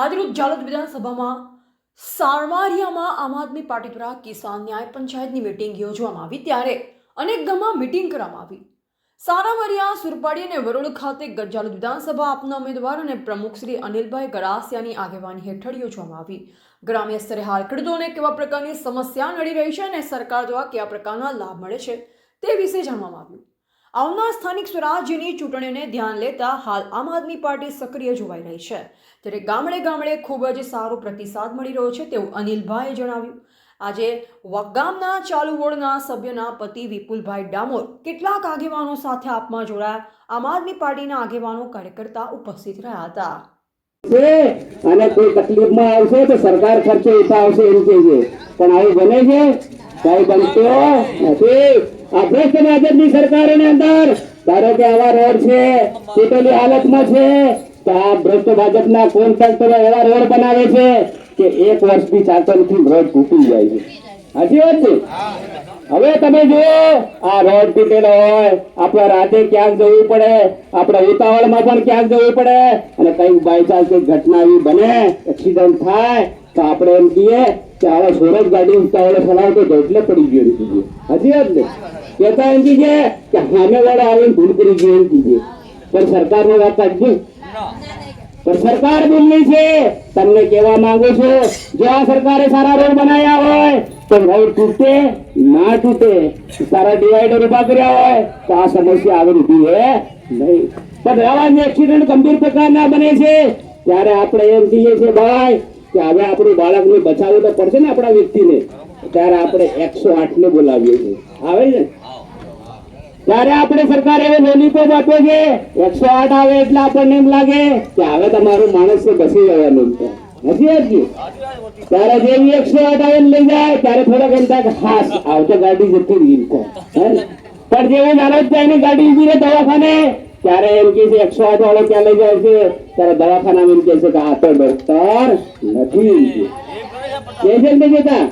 આજરોજ જાલોદ વિધાનસભામાં સારવારિયામાં આમ આદમી પાર્ટી દ્વારા કિસાન ન્યાય પંચાયતની મિટિંગ યોજવામાં આવી ત્યારે અનેક ગામમાં મિટિંગ કરવામાં આવી. સારાવરિયા, સુરપાડી અને વરોડ ખાતે ગજાલોદ વિધાનસભા આપના ઉમેદવાર અને પ્રમુખ શ્રી અનિલભાઈ ગરાસિયાની આગેવાની હેઠળ યોજવામાં આવી. ગ્રામ્ય સ્તરે હાલ ખેડૂતોને કેવા પ્રકારની સમસ્યા નડી રહી છે અને સરકાર દ્વારા કેવા પ્રકારના લાભ મળે છે તે વિશે જાણવામાં આવ્યું. આવનાર સ્થાનિક સ્વરાજ્યની ચૂંટણીઓને ધ્યાન લેતા હાલ આમ આદમી પાર્ટી સક્રિય જોવાઈ રહી છે. ત્યારે ગામડે ગામડે ખૂબ જ સારો પ્રતિસાદ મળી રહ્યો છે તેવું અનિલભાઈએ જણાવ્યું. આજે વગામના ચાલુ વોર્ડના સભ્યના પતિ વિપુલભાઈ ડામોર કેટલાક આગેવાનો સાથે આપમાં જોડાયા. આમ આદમી પાર્ટીના આગેવાનો કાર્યકર્તા ઉપસ્થિત રહ્યા હતા. અને કોઈ તકલીફમાં આવશે તો સરકાર ખર્ચે ઉઠાવશે એમ કે છે પણ આવું બને છે કઈ બનતો નથી. આ ભ્રષ્ટ ભાજપની સરકારોની અંદર, ધારો કે આવા રોડ છે તૂટેલી હાલતમાં છે, તો આ ભ્રષ્ટ ભાજપના કોન્ટ્રાક્ટરો એવા રોડ બનાવે છે કે એક વર્ષથી ચાલતો નથી, રોડ તૂટી જાય છે. સાચી વાત છે? હવે તમે જુઓ, આ રોડ તૂટેલો હોય, આપણે રાતે ક્યાંક જવું પડે, આપણે ઉતાવળમાં પણ ક્યાંક જવું પડે, અને કઈ બાયચાન્સ કંઈક ઘટના એવી બને એક્સિડન્ટ થાય, તો આપણે એમ કહીએ કે આવા સોરજ ગાડી ઉતાવળે ફલાવતો એટલે પડી ગયો એમ હજી વાત ને કહેતા એમ કીજે કે સામે વાળા આવીને ભૂલ કરી ગયો એમ કીજે પણ સરકારનો વાત કાઢજો પણ સરકાર બોલની છે. તમને કહેવા માંગુ છું, જો આ સરકારે સારા રોડ બનાવ્યા હોય, તો રોડ તૂટે, ના તૂટે, સારા ડિવાઈડર ઊભા કર્યા હોય, તો આ સમસ્યા આવી ઊભી હે નહીં. પણ રહેવાની એક્સિડન્ટ ગંભીર પ્રકારના બને છે. ત્યારે આપણે એમ કહીએ છીએ, ભાઈ, કે હવે આપણું બાળકને બચાવવું તો પડશે ને આપણા વ્યક્તિને. ત્યારે આપણે એકસો આઠ ને બોલાવીએ છીએ. આવે છે ત્યારે આપણે સરકાર એવો લોલીપોપ આપ્યો છે એકસો આઠ આવે એટલે આપણને એમ લાગે કે હવે તમારો માણસ તો બસી જવાનું છે. નથી આવતી? ત્યારે જેવી એકસો આઠ આવે લઈ જાય ત્યારે થોડાક એમ થાય કે હાસ આવતો ગાડી જતી રહી? પણ જેવો નાનો જાય ને ગાડી ઊભી રહે દવાખાને ત્યારે એમ કે છે એકસો આઠ વાળો ક્યાં લઈ જાય છે? ત્યારે દવાખાનામાં એમ કે છે કે આ તો ડોક્ટર નથી. છે ને કહેતા?